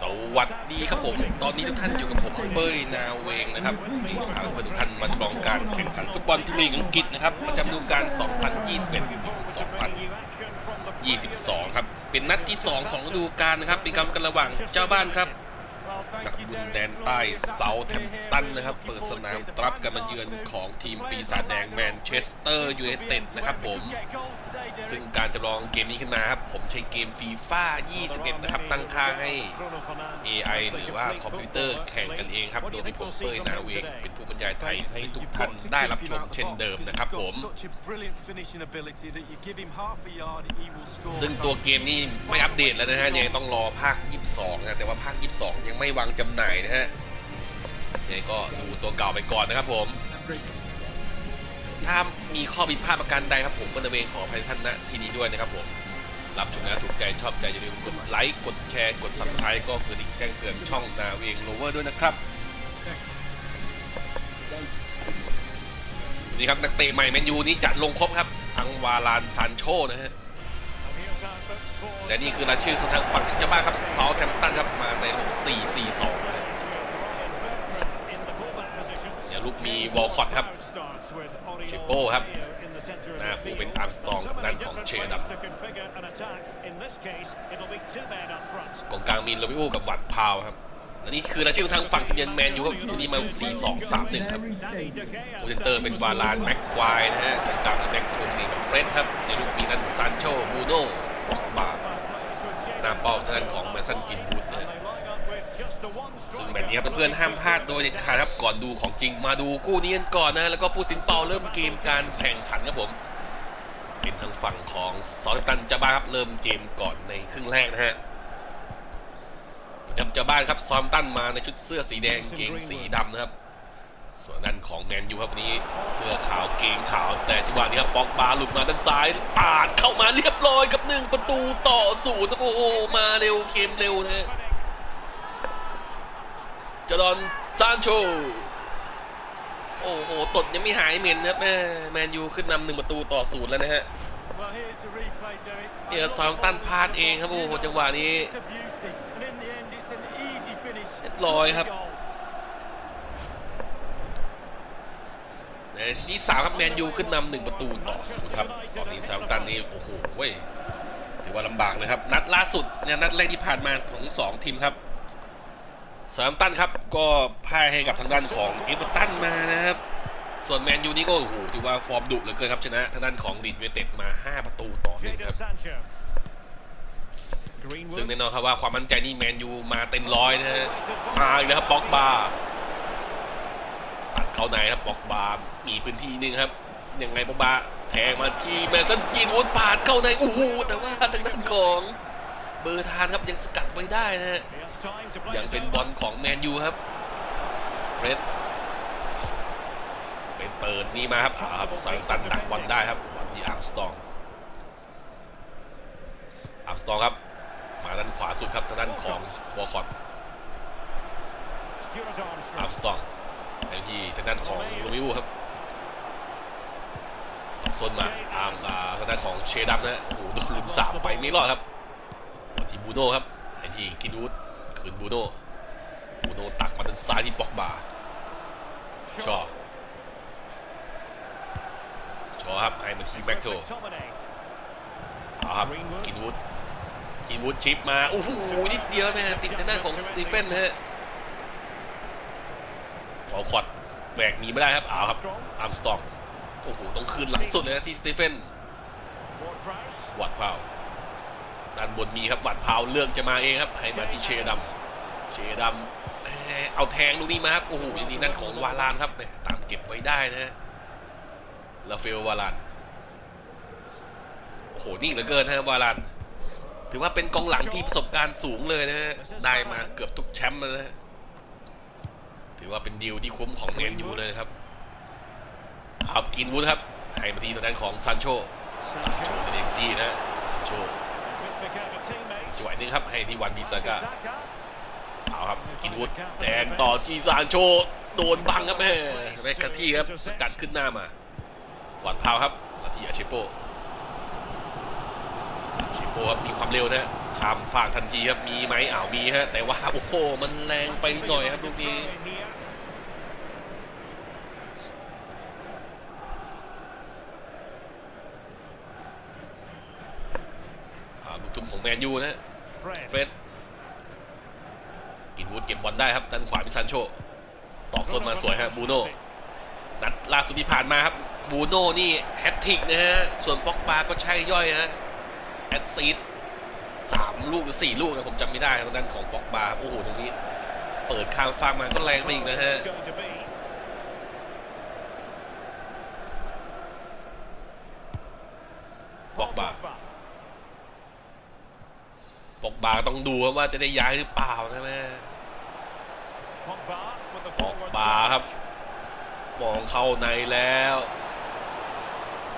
สวัสดีครับผม ตอนนี้ทุกท่านอยู่กับผมเป้ยนาเวงนะครับพาทุกท่านมาจำลองการแข่งขันฟุตบอลพรีเมียร์อังกฤษนะครับประจำฤดูกาล 2021-2022 ครับ เป็นนัดที่ 2 ของฤดูกาลนะครับ เป็นการกันระหว่างเจ้าบ้านครับ บุญแดนใต้เซาแทมตันนะครับ เปิดสนามรับกับมาเยือนของทีมปีศาจแดงแมนเชสเตอร์ยูไนเต็ดนะครับผม ซึ่งการจำลองเกมนี้ขึ้นมาครับ ผมใช้เกมฟีฟ่า21 นะครับ ตั้งค่าให้ AI หรือว่าคอมพิวเตอร์แข่งกันเองครับ โดยมีผมเป้ยนาเวงเป็นผู้บรรยายไทยให้ทุกท่านได้รับชมเช่นเดิมนะครับผม ซึ่งตัวเกมนี่ไม่อัปเดตแล้วนะฮะยังต้องรอภาค 22นะแต่ว่าภาค 22 ยังไม่วางจำหน่ายนะฮะยังก็ดูตัวเก่าไปก่อนนะครับผม ถ้ามีข้อผิดพลาดประการใดครับผมก็จะเวงขออภัยท่านณที่นี้ด้วยนะครับผม รับชมนะถูกใจชอบใจอย่าลืมกดไลค์กดแชร์กด subscribe ก็กระดิ่งแจ้งเตือนช่องนาเวงโลเวอร์ด้วยนะครับนี่ครับนักเตะใหม่แมนยูนี้จัดลงครบครับ ทั้งวาลานซานโชนะฮะ และนี่คือรายชื่อของทางฝั่งเจ้าบ้านครับเซาแทมป์ตันครับมาในระบบ4-4-2เดี๋ยวลูกมีวอลคอตครับเชโป้ครับหน้าคู่เป็นอาร์มสตรองกับด้านของเชดับกองกลางมีโรบิโอกับวัดพาวครับและนี่คือรายชื่อทางฝั่งทีมเยือนแมนยูครับวันนี้มา 4-2-3-1 ครับโอเซนเตอร์เป็นวาลานแม็กควายนะฮะกองกลางเป็นแม็กโทนี่กับเฟรดครับในลูกมีนั้นซานโชบูโน่ สันกินบูดนะซึ่งแบบนี้ครับเพื่อนๆห้ามพลาดโดยเด็ดขาดครับก่อนดูของจริงมาดูคู่นี้กันก่อนนะแล้วก็ผู้สินเปาเริ่มเกมการแข่งขันครับผมเป็นทางฝั่งของซอลตันเจ้าบ้านครับเริ่มเกมก่อนในครึ่งแรกนะฮะจำเจ้าบ้านครับซอลตันมาในชุดเสื้อสีแดงเกงสีดำนะครับ ส่วนด้านของแมนยูครับวันนี้เสื้อขาวเกงขาวแต่จังหวะนี้ครับปอกบาหลุดมาด้านซ้ายปาดเข้ามาเรียบร้อยกับหนึ่งประตูต่อศูนย์ครับโอ้โหมาเร็วเกมเร็วนะจอร์ดอนซานโชโอ้โหตดยังไม่หายเหม็นครับแม่แมนยูขึ้นนำหนึ่งประตูต่อศูนย์แล้วนะฮะเนี่ยซาวตันพลาดเองครับโอ้โหจังหวะนี้เรียบร้อยครับ ในทีที่สามครับแมนยูขึ้นนำหนึ่งประตูต่อศูนย์ครับตอนนี้ซาตันนี่โอ้โหเว้ยถือว่าลำบากนะครับ นัดล่าสุดเนี่ยนัดแรกที่ผ่านมาของสองทีมครับซาตันครับก็พ่ายให้กับทางด้านของเอเวอร์ตันมานะครับ ส่วนแมนยูนี่ก็โอ้โหถือว่าฟอร์มดุเหลือเกินครับชนะทางด้านของลีดเวเต็ดมา 5 ประตูต่อหนึ่งครับซึ่งแน่นอนครับว่าความมั่นใจนี่แมนยูมาเต็มร้อยนะฮะมาอีกแล้วครับบ็อกบาตัด เข้าในครับบอกบามีพื้นที่หนึงครับยังไงบอกบาแทงมาที่แมนสันกินวูดปาดเข้าในโอ้โหแต่ว่าทางด้านของเบอร์ทานครับยังสกัดไว้ได้นะฮะยังเป็นบอลของแมนยูครับเฟรดเป็นเปิดนี่มาครับอ่าครับสังตันดักบอลได้ครับบอลที่อาร์มสตองอาร์มสตองครับ มาด้านขวาสุดครับทางด้านของวอลคอตอาร์มสตอง ไปที่ทางด้านของโรมิวครับตบโซนมาอาร์มอ่าทางด้านของเชดัมนะโอ้โหโดนลุมสามไปไม่รอดครับอลที่บูโน่ครับไปที่กินวูดคืนบูโน่บูโน่ตักมาด้านซ้ายที่ปอกบาชอชอครับให้มาที่แบ็กโทเอาครับกินวูดกินวูดชิปมาโอ้โหนิดเดียวนะฮะติดทางด้านของสตีเฟนนะฮะ ฟอคอตแหวกหนีไม่ได้ครับเอาครับอาร์มสตองโอ้โหต้องคืนหลังสุดเลยนะที่สตีเฟนวัดพาวด้านบนมีครับวัดพาวเลือกจะมาเองครับให้มาที่เชดัมเชดัมเอาแทงลูกนี้มาครับโอ้โหอย่างนี้นั่นของวาลานครับแหมตามเก็บไว้ได้นะลาเฟลวาลานโอ้โหนิ่งเหลือเกินนะวาลานถือว่าเป็นกองหลังที่ประสบการณ์สูงเลยนะฮะได้มาเกือบทุกแชมป์เลยนะ อว่าเป็นดีลที่คุ้มของแมนยูเลยครับเอากินวูดครับให้มาทีตัวนั้นของซันโชซันโชเป็นเองจี้นะซันโชจังหวะหนึงครับให้ที่วันบิซาก้าเอาครับกินวูดแดงต่อที่ซานโชโดนบังครับแม่แม็กกาที่ครับสกัดขึ้นหน้ามาหวัดพาวครับมาที่อาเชโปอาเชโอ้ครับมีความเร็วนะข้ามฝากทันทีครับมีไหมอ้าวมีฮะแต่ว่าโอ้โหมันแรงไปหน่อยครับลูกนี้ ลูกทุ่มของแมนยูนะฮะเฟรดกินวูดเก็บบอลได้ครับด้านขวาพิซันโชตอกส้นมาสวยฮะบูโน่นัดล่าสุดที่ผ่านมาครับบูโน่นี่แฮตทริกนะฮะส่วนป็อกบาก็ใช่ย่อยฮะแอดซีดสามลูกหรือสี่ลูกนะผมจำไม่ได้ทางด้านของป็อกบาโอ้โหตรงนี้ เปิดข้างฟางมาก็แรงไปอีกนะฮะ บอกบา ปอกบา ต้องดูครับว่าจะได้ย้ายหรือเปล่าใช่ไหมปอกบาครับ มองเข้าในแล้ว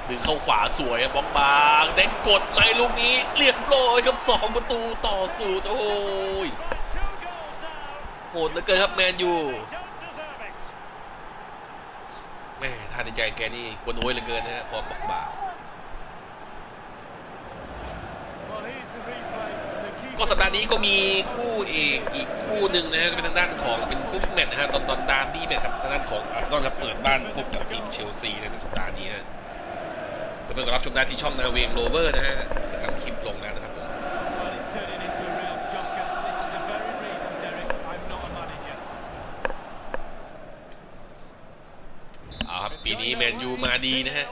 ดึงเข้าขวาสวยครับปอกบาเด็กกดในลูกนี้เรียบร้อยครับสองประตูต่อศูนย์โอ้ยโหดเหลือเกินครับแมนยูแม่ท่าในใจแกนี่กวนโวยเหลือเกินนะฮะพอปอกบา ก็สัปดาห์นี้ก็มีคู่เอกอีกคู่หนึ่งนะฮะก็เป็นทางด้านของเป็นคู่บิ๊กแมตช์นะฮะตอนตอนดาร์บี้เนี่ยครับทางด้านของอาร์เซนอลครับเปิดบ้านพบกับทีมเชลซีในสัปดาห์นี้ฮะเพื่อนๆก็รับชมได้ที่ช่องนาเวงโรเวอร์นะฮะทำคลิปลงแล้วนะครับผมเอาครับปีนี้แมนยูมาดีนะฮะ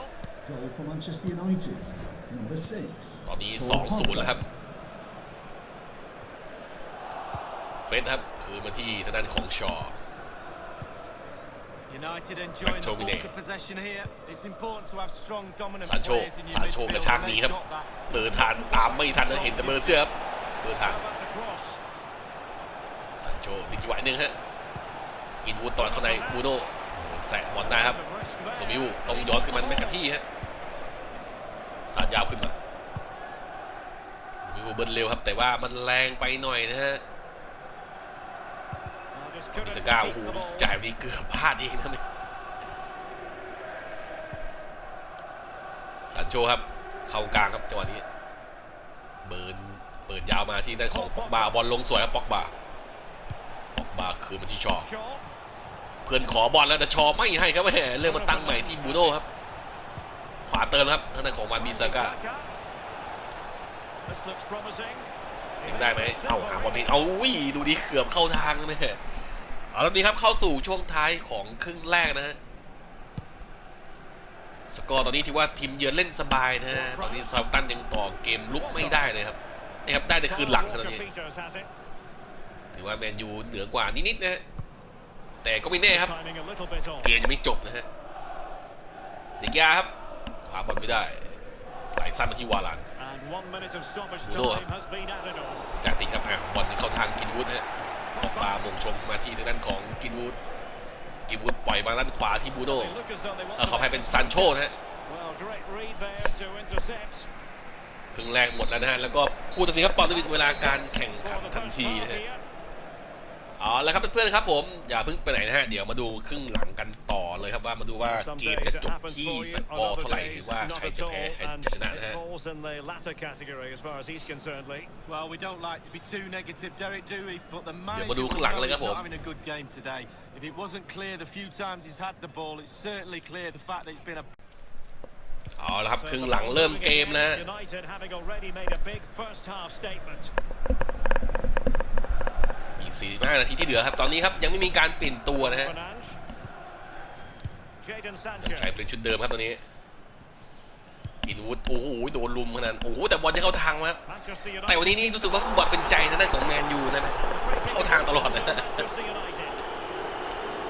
Goal for Manchester United, number six. ตอนนี้ Paul 2-0 แล้ว Pogba. ครับ เฟ สครับ คือมาที่ทางด้านของชอ United enjoying the McTominay. bulk of possession here. It's important to have strong dominant ซานโช players in your ซานโช midfield. กระชากหนีครับ They've got that. เปิดทานตามไม่ทันนะเห็นแต่เบอร์เสื้อครับเปิดทานซานโชดีกว่าหนึ่งฮะ กินวูดตอนเข้าในบูโน่โดนแสะบอลได้ครับโรมิวต้องย้อนขึ้นมาแม่กะที่ฮะ สาดยาวขึ้นมาโรมิวเบิ้ลเร็วครับ แต่ว่ามันแรงไปหน่อยนะฮะ มิสก้าโอ้โหจ่ายวันนี้เกือบพลาดเองนะเนี่ยซานโชครับ เข้ากลางครับจังหวะนี้เบิร์นเปิดยาวมาที่ด้านของปอกบาบอลลงสวยครับปอกบาปอกบาคืนมาที่ชอเพื่อนขอบอลแล้วแต่ชอไม่ให้ครับแหมเรื่องมาตั้งใหม่ที่บูโน่ครับ ขวาเติมครับทางด้านของวาบีซาก้าเห็นได้ไหมเอาหาบอลนี้เอาวิดูดิเกือบเข้าทางนะแม่ เอาแล้วนี้ครับเข้าสู่ช่วงท้ายของครึ่งแรกนะฮะสกอร์ตอนนี้ถือว่าทีมเยือนเล่นสบายนะฮะตอนนี้ซา u ตันยังต่อเกมลุกไม่ได้เลยครับนี่ครับได้แต่คืนหลังครับตอนนี้ถือว่าแมนยูเหนือกว่านิดๆนะฮะแต่ก็ไม่แน่ครับเกมยังไม่จบนะฮะเด็กยาครับขวาบอลไม่ได้ไหลสั้นมาที่วาลาน Bruno จากติดครับอะบอลเข้าทางกินวูดนะฮะ ออกมามงชงมาที่ทางด้านของกินวูดกินวูดปล่อยมาด้านขวาที่บูโดเออขอให้เป็นซานโชนะฮะครึ่งแรกหมดแล้วนะฮะแล้วก็คู่ตัดสินครับปอนดวิดเวลาการแข่งขันทันทีนะฮะ เอาละครับเพื่อนๆครับผมอย่าเพิ่งไปไหนนะฮะเดี๋ยวมาดูครึ่งหลังกันต่อเลยครับว่ามาดูว่าเกมจะจบที่สกอร์เท่าไหร่หรือว่าใครจะแพ้ใครจะชนะนะฮะ Well, we don't like to be too negative, Derek, do we? But the เดี๋ยวมา manager ดู will ข้างหลัง know เลยครับ he's ผม not having a good game today. If it wasn't clear the few times he's had the ball, it's certainly clear the fact that it's been a เอาละครับครึ่งหลังเริ่มเกมนะฮะอีก 45 นาทีที่เหลือครับ ตอนนี้ครับยังไม่มีการเปลี่ยนตัวนะฮะยังใช้เป็นชุดเดิมครับตอนนี้กินวุฒโอ้โหโดนลุมขนาดนั้นโอ้โหแต่บอลจะเข้าทางมาแต่วันนี้นี่รู้สึกว่าฟุตบอลเป็นใจนะด้านของแมนยูนะเข้าทางตลอดนะฮะ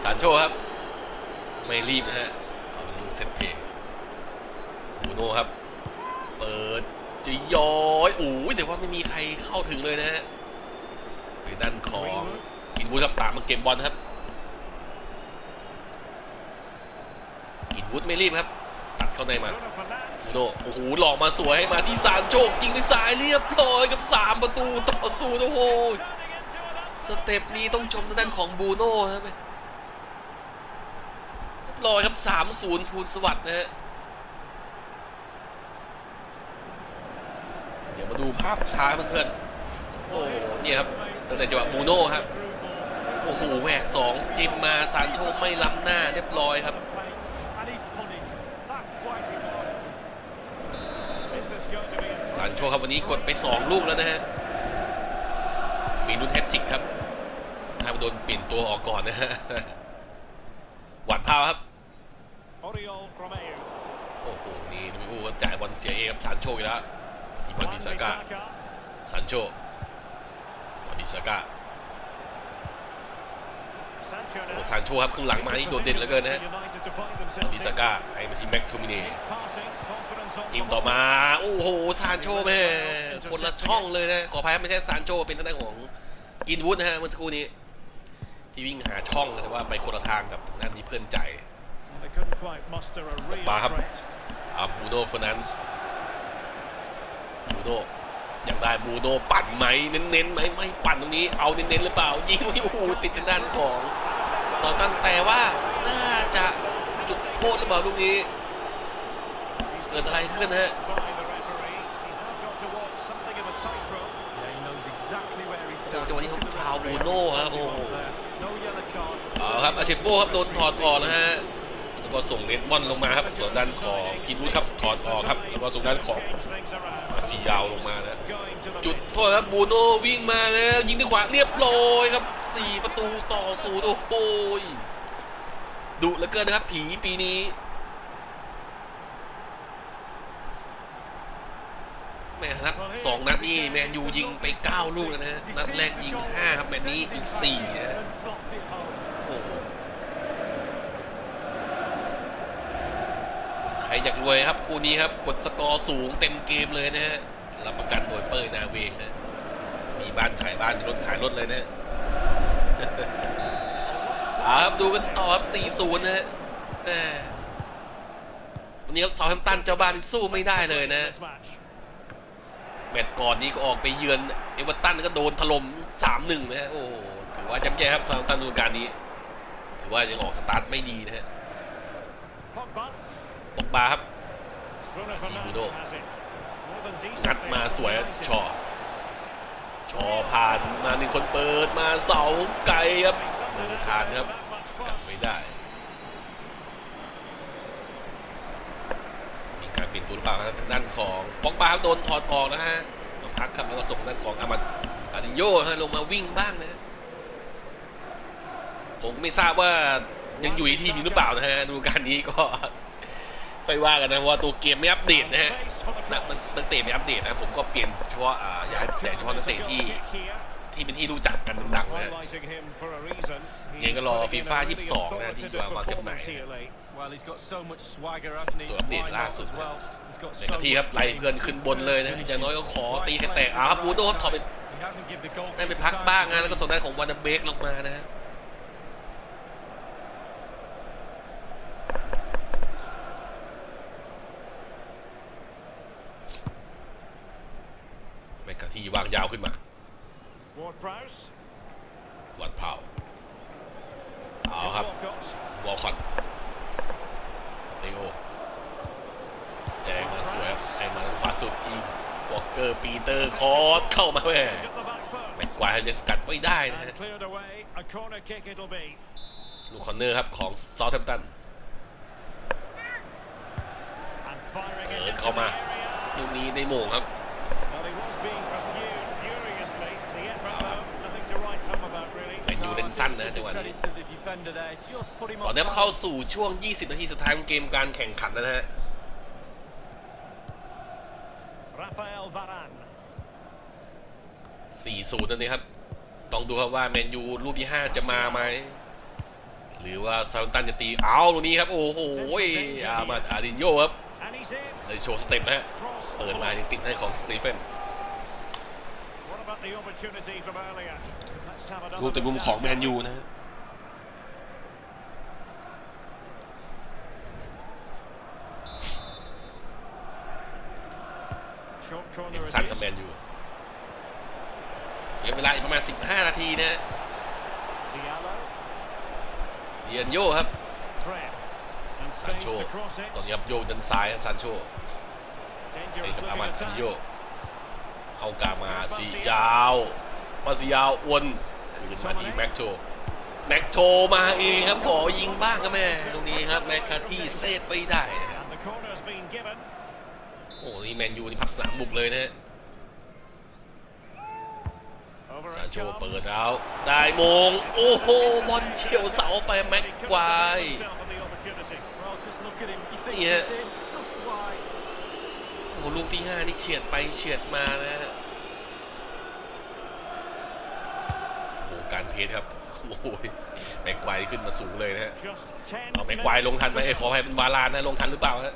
สานโชครับ ไม่รีบนะฮะเอาเป็นลูกเซตเพลย์บูโน่ครับ เปิดจะย้อยโอ้ยแต่ว่าไม่มีใครเข้าถึงเลยนะฮะ เป็นด้านของกินวูทับตามมาเก็บบอลครับ กินวูดไม่รีบครับ ตัดเข้าในมาบูโนโอ้โหหลอกมาสวยให้มาที่ซานโชคยิงด้วยซ้ายเรียบร้อยกับสามประตูต่อศูนย์โอ้โหสเต็ปนี้ต้องชมด้านของบูโน่ครับเรียบร้อยครับสามศูนย์ภูลสวัสดิ์นะฮะเดี๋ยวมาดูภาพช้าเพื่อนๆ โอ้โหเนี่ยครับ ตั้งแต่จังหวะบูโน่ครับ โอ้โหแหวกสองจิ้มมาซานโชไม่ล้ำหน้าเรียบร้อยครับซานโชครับวันนี้กดไป 2 ลูกแล้วนะฮะ มีลุ้นแฮตทริกครับถ้าโดนเปลี่ยนตัวออกก่อนนะฮะ หวัดพาวครับ โอ้โห นี่ลูมิอูก็จ่ายบอลเสียเองครับซานโชอีกแล้วที่บอลบิสากาซานโช กา Sancho โอ้ now. ซานโชครับครึ่งหลังมานี่โดดเด่นเหลือเกินนะฮะ United to find บอ themselves ลบิสากาให้มาที่แม็กโทมิเน่ Passing, confidence on ทีม the ต่อ ball. มา โอ้โห ซานโชแม่คนละช่องเลยนะ ขออภัยครับไม่ใช่ซานโชเป็นทางด้านของกินวูดนะฮะเมื่อสักครู่นี้ ที่วิ่งหาช่องนะแต่ว่าไปคนละทางกับทางด้านที่เพื่อนใจ They couldn't quite muster a real ปาครับ threat. อาบูโน่เฟอร์นันส์บูโน่ ยังได้บูโน่ปั่นไหมเน้นๆไหมไม่ปั่นตรงนี้เอาเน้นๆหรือเปล่ายิงโอ้โหติดทางด้านของซอลตันแต่ว่าน่าจะจุดโทษหรือเปล่าลูกนี้เกิดอะไรขึ้นฮะ By the referee. He's now got to walk something of a tightrope. Yeah, he knows exactly where he's โอ้ standing. จังหวะนี้เขาฟาวล์บูโน่ครับโอ้โห No yellow card. เอาครับอาเชโป้ครับโดนถอดออกนะฮะ แล้วก็ส่งเลนมอนลงมาครับ ส่วนด้านของกินวูดครับถอดออกครับ แล้วก็ส่งด้านของมาซียาวลงมานะจุดโทษครับบูโน่วิ่งมาแล้วยิงด้วยขวาเรียบร้อยครับสี่ประตูต่อศูนย์โอ้โหยดุเหลือเกินนะครับ ผีปีนี้แม่นัดสองนัดนี่แมนยูยิงไป 9 ลูกแล้วนะฮะนัดแรกยิง 5 ครับแมตช์นี้อีก4นะฮะ And slots it home. โอ้โหใครอยากรวยครับคู่นี้ครับกดสกอร์สูงเต็มเกมเลยนะฮะรับประกันโดยเปอร์นาเวงนะมีบ้านขายบ้านมีรถขายรถเลยนะอาครับดูกันต่อครับ 4-0 นะฮะวันนี้ครับซาแฮมตันเจ้าบ้านสู้ไม่ได้เลยนะแมตช์ก่อนนี้ก็ออกไปเยือนเอเวอร์ตันก็โดนถล่ม 3-1 นะฮะโอ้ถือว่าย่ำแย่ครับซาแฮมตันดูกาลนี้ ถือว่ายังออกสตาร์ทไม่ดีนะฮะ Pogba. ปอกบาครับ Bruno Thibodeau. Fernandes has it. More than decent งัดมา base สวย from ชอ United. ชอผ่านมาหนึ่งคนเปิดมาเสาไกลครับเดินทานครับสกัดไม่ได้ มีการเปลี่ยนตัวหรือเปล่าครับทางด้านของปอกบาครับโดนถอดออกนะฮะมาพักครับแล้วก็ส่งด้านของอามัดอาดิโยให้ลงมาวิ่งบ้างนะฮะผมไม่ทราบว่ายังอยู่ในทีมนี้หรือเปล่านะฮะดูการนี้ก็ ค่อยว่ากันนะเพราะว่าตัวเกมไม่อัปเดตนะฮะ Space for the นัก cross. นักเตะไม่อัปเดตนะผมก็เปลี่ยนเฉพาะอ่าย้ายแต่เฉพาะนักเตะที่ Kick here. ที่เป็นที่รู้จักกันดังๆนะฮะ Highlighting him for a reason. เกมก็รอ He's FIFA putting in a really 22 นะฮะที่ authoritative จะวางจำหน่าย performance here late. Well, he's got so much swagger, hasn't he? ตัวอัปเดต Why ล่า not สุด as นะ well? He's got ใน so กะที่ครับ much ไล่ game เพื่อนขึ้นบนเลยนะอย่างน้อยก็ขอตีให้แตกอ้าวบูโน่ถอดไป He hasn't given the goalkeeper ได้ไปพัก time บ้าง to นะแล้วก็ breathe. ส่งได้านของวานาเบกลงมานะฮะแมกกา ที่วางยาวขึ้นมา Ward Prowse. วัดเผาเอาครับ Walcott. วอลคอตเตโอแจงมาสวยครับให้มาทางขวาสุดที่วอลเกอร์ปีเตอร์คอร์สเข้ามาแม่ At the back แม็ post. กควายจะสกัดไม่ได้นะฮะ And cleared away. A corner kick it'll be. ลูกคอนเนอร์ครับของซาท์แฮมป์ตัน And firing it Ờ, into không the à. area. ลูกนี้ในโหม่งครับ Well, he was being pursued furiously. The effort, Ờ. though, nothing to write home about, really. แมนยูเล่น สั้นนะจังหวะนี้ Credit to the defender there. Just put him ตอน on นี้ balance. เข้าสู่ช่วง 20 นาทีสุดท้ายของเกมการแข่งขันแล้วนะฮะ Rafael Varane. 4-0นั่นเองครับ ต้องดูครับว่าแมนยูลูกที่ 5 จะมาไหม หรือว่าซาท์แฮมป์ตันจะตี เอาลูกนี้ครับ โอ้โหอามาดอาดินโยครับ And he's in. เลยโชว์สเต็ปนะฮะ Cross. เปิดมายังติดให้ของสตีเฟน ลูกแต่มุมของแมนยูนะฮะ Short เก corner ม it สั้นกับแมนยูเหลือเวลาอีกประมาณ 15 นาทีนะฮะเดียนโยครับซานโชตอนนี้ครับโยกด้านซ้ายซานโช Dangerous ให้กับอามัดอา attack. ดิโยเข้ากลางมาสียาว มาสียาววน คืนมาที่แม็กโชแม็กโชมาเองครับขอยิงบ้างครับแม่ตรงนี้ครับแม็กคาที่เซฟไปได้นะครับ And the corner's been given. โอ้นี่แมนยูนี่พับสนามบุกเลยนะฮะ Over ซาน it โช comes. เปิดแล้วได้มง โอ้โหบอลเฉียวเสาไปแม็ก He couldn't ควาย avail himself of the opportunity. Well, just look at him. He thinks Yeah. it's in. Just wide. โอ้โหลูกที่ 5 นี่เฉียดไปเฉียดมานะฮะโอ้โหการเพสครับโอ้โหแม็กควายขึ้นมาสูงเลยนะฮะ Just 10เอาแม็กควายลงทันไหม minutes เอ้ยขอให้เป็นวาลานนะลงทันหรือเปล่าฮะ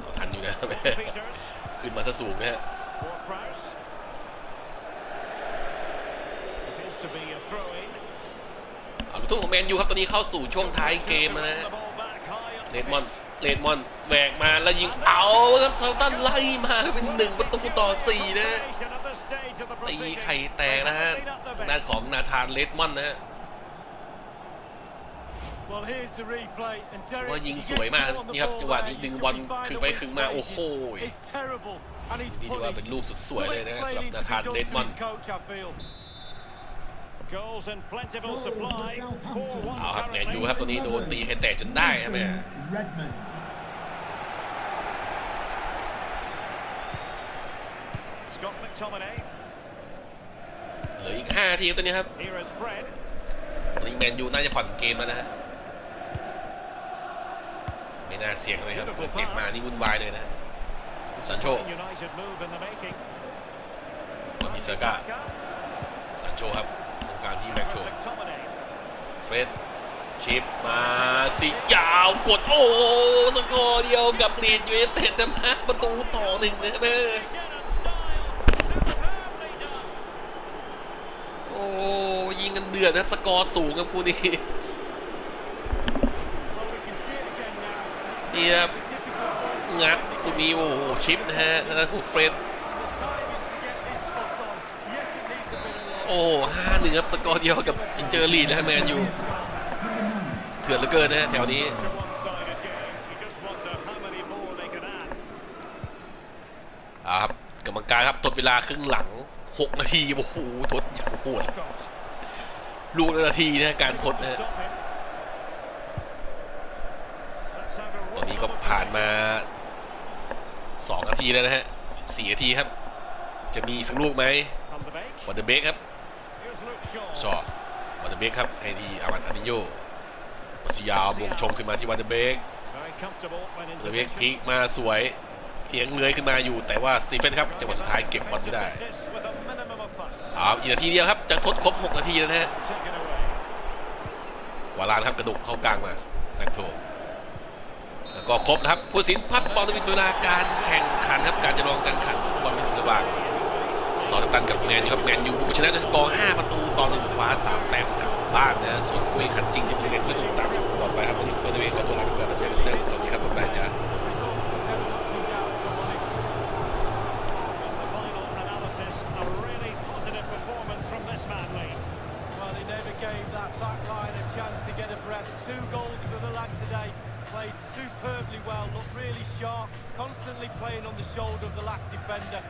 เอาทันอยู่นะ to Peters. ขึ้นมาซะสูงนะฮะ Ward Prowse. It is to be a throw-in. เอาลูกทุ่งของแมนยูครับตอนนี้เข้าสู่ช่วงท้ายเกมแล้วนะฮะ The ball back high up เล the ดมอน pitch. เลดมอนแหวกมาแล้วยิงเอาครับเซาตันไล่มาเป็นหนึ่งประตูต่อสี่นะ ตีไข่แตกนะฮะหน้าของนาธานเลดมอนนะฮะว่ายิงสวยมากนี่ครับจังหวะนี้ดึงบอลคือไปคือมาโอ้โหนี่ดีว่าเป็นลูกสุดสวยเลยนะสำหรับนาธานเลดมอนเอาครับแมนยูครับตัวนี้โดนตีไข่แตกจนได้ใช่ไหมคโมินน ลืออีก5นาทีครับตัวนี้ครับ Here is Fred. ตอนนี้แมนยูน่าจะผ่อนเกมแล้วนะฮะไม่น่าเสี่ยงเลยครับเปิดเจ็บมานี่วุ่นวายเลยนะซานโช United move in the making. บอลมิซาก้าซานโชครับตรงกลางที่แม็กโช McTominay. เฟรดชิปมาสิยาวกดโอ้สกอร์เดียวกับลีดยูไนเต็ดนะฮะประตูต่อหนึ่งนะแม่โอ้ ยิงกันเดือดนะสกอร์สูงครับคู่นี้เดียบ It's a difficult one. งัดลูกนี้โอ้โหชิปนะฮะแล้วถูกเฟรด Timing to get this spot on. Yes, it needs a bit of luck. โอ้ห้าหนึ่งครับสกอร์เดียวกับเจอลีดแล้วแมนยูเถื่อนเหลือเกินนะแถวนี้ครับกรรมการครับทดเวลาครึ่งหลัง 6 นาที โอ้โหทดอย่างโหด ลูกละนาทีนะการทดนะตอนนี้ก็ผ่านมา 2 นาทีแล้วนะฮะ4นาทีครับ จะมีอีกสักลูกไหมวันเดอร์เบกครับชอวันเดอร์เบกครับให้ทีอามันอานิโยมาซิยาวงชงขึ้นมาที่วันเดอร์เบกวันเดอร์เบกพลิกมาสวยเลี้ยงเลื้อยขึ้นมาอยู่แต่ว่าสตีเฟนครับจังหวะสุดท้ายเก็บบอลไม่ได้ เอาอีกนาทีเดียวครับจะทดครบ 6 นาทีแล้วนะฮะวารานครับกระดุกเข้ากลางมาแม็กโทแล้วก็ครบนะครับผู้สินพัดบอลในเวลาการแข่งขันครับการจะลองการแข่งขันฟุตบอลระหว่างซอลตันกับแมนยูครับแมนยูบุกชนะด้วยสกอร์5ประตูต่อหนึ่งคว้า3แต้มกลับบ้านนะส่วนคู่แข่งขันจริงจะเป็นยังไงเพื่อนติดตามฟุตบอลไปครับวันนี้เพื่อนตัวเองก็ตัวหลักเกินแล้วเจอกันได้สวัสดีครับผมนายจ้า playing on the shoulder of the last defender.